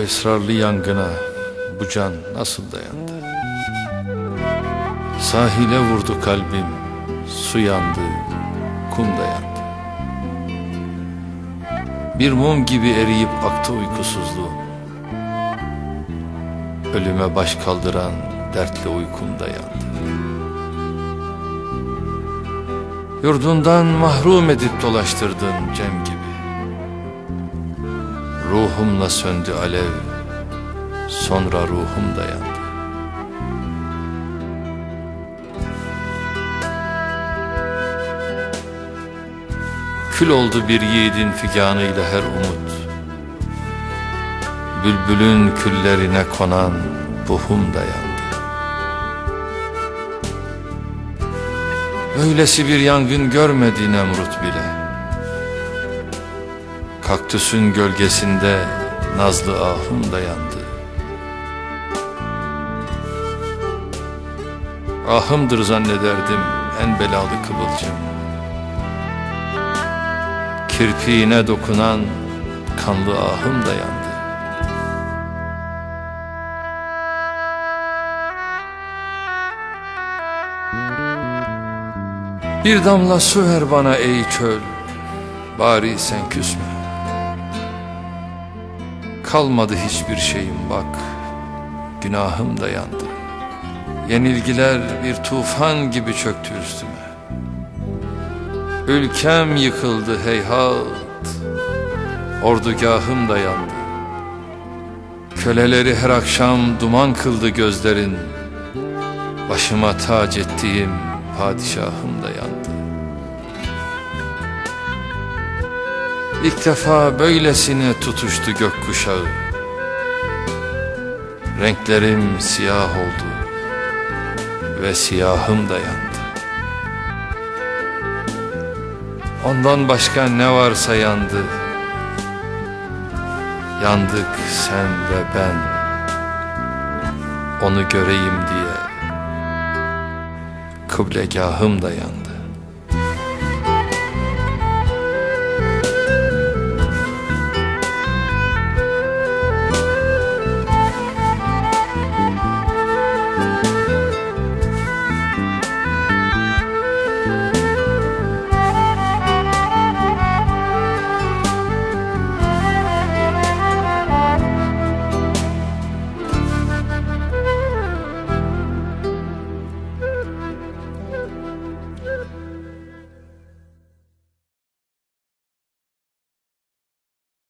esrarlı yangına bu can nasıl dayandı? Sahile vurdu kalbim, su yandı, kum dayandı. Bir mum gibi eriyip aktı uykusuzluğum. Ölüme baş kaldıran dertli uykum dayandı. Yurdundan mahrum edip dolaştırdın Cem gibi. Ruhumla söndü alev, sonra ruhum dayandı. Kül oldu bir yiğidin figanıyla her umut. Bülbülün küllerine konan buhum dayandı. Öylesi bir yangın görmedi Nemrut bile. Kaktüsün gölgesinde nazlı ahım dayandı. Ahımdır zannederdim en belalı kıvılcım. Kirpiğine dokunan kanlı ahım dayandı. Bir damla su ver bana ey çöl, bari sen küsme. Kalmadı hiçbir şeyim bak, günahım dayandı. Yenilgiler bir tufan gibi çöktü üstüme. Ülkem yıkıldı heyhat, ordugahım dayandı. Köleleri her akşam duman kıldı gözlerin, başıma tac ettiğim padişahım dayandı. İlk defa böylesine tutuştu gökkuşağı. Renklerim siyah oldu ve siyahım dayandı. Ondan başka ne varsa yandı. Yandık sen ve ben. Onu göreyim diye kıblegahım da yandı.